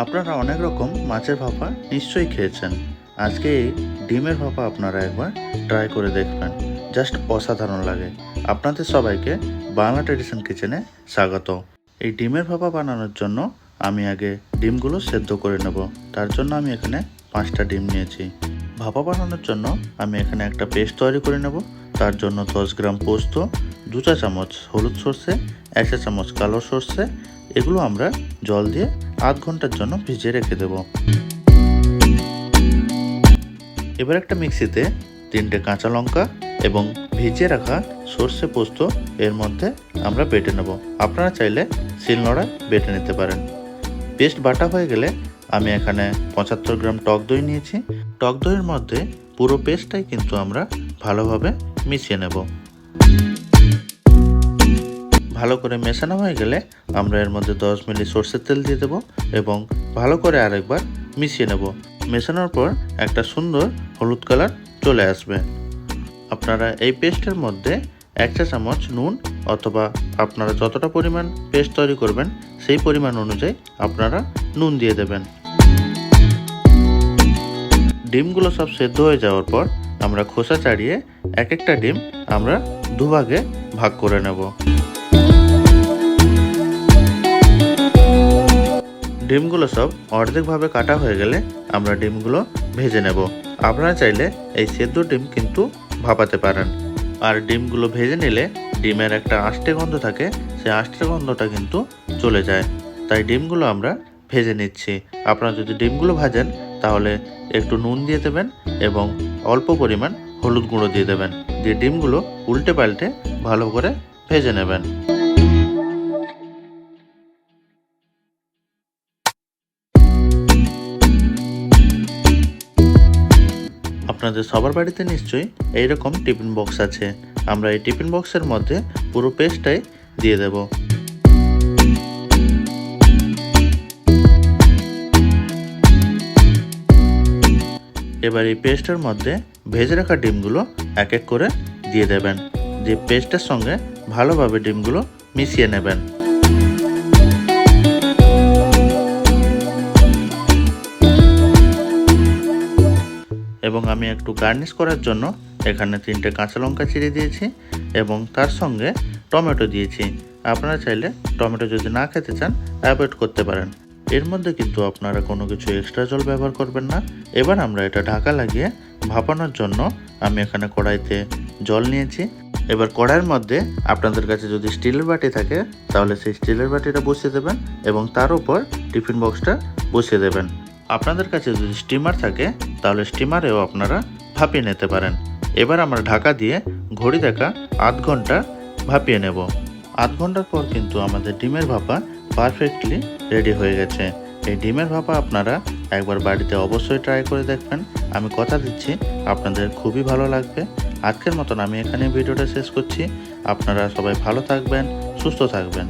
আপনারা অনেক রকম মাছের ভাপা নিশ্চয়ই খেয়েছেন। আজকে এই ডিমের ভাপা আপনারা একবার ট্রাই করে দেখবেন। জাস্ট অসাধারণ লাগে। আপনাদের সবাইকে বাংলা ট্রেডিশন কিচেনে স্বাগত। এই ডিমের ভাপা বানানোর জন্য আমি আগে ডিমগুলো সেদ্ধ করে নেব। তার জন্য আমি এখানে পাঁচটা ডিম নিয়েছি। ভাপা বানানোর জন্য আমি এখানে একটা পেস্ট তৈরি করে নেব। তার জন্য দশ গ্রাম পোস্ত দু চা চামচ হলুদ সর্ষে এক চা চামচ কালো সর্ষে, এগুলো আমরা জল দিয়ে আধ ঘণ্টার জন্য ভিজিয়ে রেখে দেব। এবার একটা মিক্সিতে তিনটে কাঁচা লঙ্কা এবং ভিজিয়ে রাখা সর্ষে পোস্ত এর মধ্যে আমরা বেটে নেব। আপনারা চাইলে শিলনোড়ায় বেটে নিতে পারেন। পেস্ট বাটা হয়ে গেলে আমি এখানে পঁচাত্তর গ্রাম টক দই নিয়েছি। টক দইয়ের মধ্যে পুরো পেস্টটাই কিন্তু আমরা ভালোভাবে মিশিয়ে নেব। ভালো করে মেশানো হয়ে গেলে আমরা এর মধ্যে দশ মিলি সর্ষের তেল দিয়ে দেবো এবং ভালো করে আরেকবার মিশিয়ে নেব। মেশানোর পর একটা সুন্দর হলুদ কালার চলে আসবে। আপনারা এই পেস্টের মধ্যে এক চা চামচ নুন অথবা আপনারা যতটা পরিমাণ পেস্ট তৈরি করবেন, সেই পরিমাণ অনুযায়ী আপনারা নুন দিয়ে দেবেন। ডিমগুলো সব সেদ্ধ হয়ে যাওয়ার পর আমরা খোসা ছাড়িয়ে এক একটা ডিম আমরা দুভাগে ভাগ করে নেব। ডিমগুলো সব অর্ধেকভাবে কাটা হয়ে গেলে আমরা ডিমগুলো ভেজে নেব। আপনারা চাইলে এই সেদ্ধ ডিম কিন্তু ভাপাতে পারেন। আর ডিমগুলো ভেজে নিলে ডিমের একটা আষ্টে গন্ধ থাকে সেই আষ্টে গন্ধটা কিন্তু চলে যায়। তাই ডিমগুলো আমরা ভেজে নিচ্ছি। আপনারা যদি ডিমগুলো ভাজেন, তাহলে একটু নুন দিয়ে দেবেন এবং অল্প পরিমাণ হলুদ গুঁড়ো দিয়ে দেবেন। দিয়ে ডিমগুলো উল্টে পাল্টে ভালো করে ভেজে নেবেন। আপনাদের সবার বাড়িতে নিশ্চয়ই এইরকম টিফিন বক্স আছে। আমরা এই টিফিন বক্সের মধ্যে পুরো পেস্টটাই দিয়ে দেব। এবার এই পেস্টের মধ্যে ভেজে রাখা ডিমগুলো এক এক করে দিয়ে দেবেন। দিয়ে পেস্টের সঙ্গে ভালোভাবে ডিমগুলো মিশিয়ে নেবেন। এবং আমি একটু গার্নিশ করার জন্য এখানে তিনটে কাঁচা লঙ্কা চিড়ে দিয়েছি এবং তার সঙ্গে টমেটো দিয়েছি। আপনারা চাইলে টমেটো যদি না খেতে চান অ্যাভয়েড করতে পারেন। এর মধ্যে কিন্তু আপনারা কোনো কিছু এক্সট্রা জল ব্যবহার করবেন না। এবার আমরা এটা ঢাকা লাগিয়ে ভাপানোর জন্য আমি এখানে কড়াইতে জল নিয়েছি। এবার কড়াইয়ের মধ্যে আপনাদের কাছে যদি স্টিলের বাটি থাকে, তাহলে সেই স্টিলের বাটিটা বসিয়ে দেবেন এবং তার উপর টিফিন বক্সটা বসিয়ে দেবেন। আপনাদের কাছে যদি স্টিমার থাকে, তাহলে স্টিমারেও আপনারা ভাপিয়ে নিতে পারেন। এবার আমরা ঢাকা দিয়ে ঘড়ি দেখা আধ ঘণ্টা ভাপিয়ে নেব। আধ ঘণ্টার পর কিন্তু আমাদের ডিমের ভাপা পারফেক্টলি রেডি হয়ে গেছে। এই ডিমের ভাপা আপনারা একবার বাড়িতে অবশ্যই ট্রাই করে দেখবেন। আমি কথা দিচ্ছি, আপনাদের খুবই ভালো লাগবে। আজকের মতন আমি এখানে ভিডিওটা শেষ করছি। আপনারা সবাই ভালো থাকবেন, সুস্থ থাকবেন।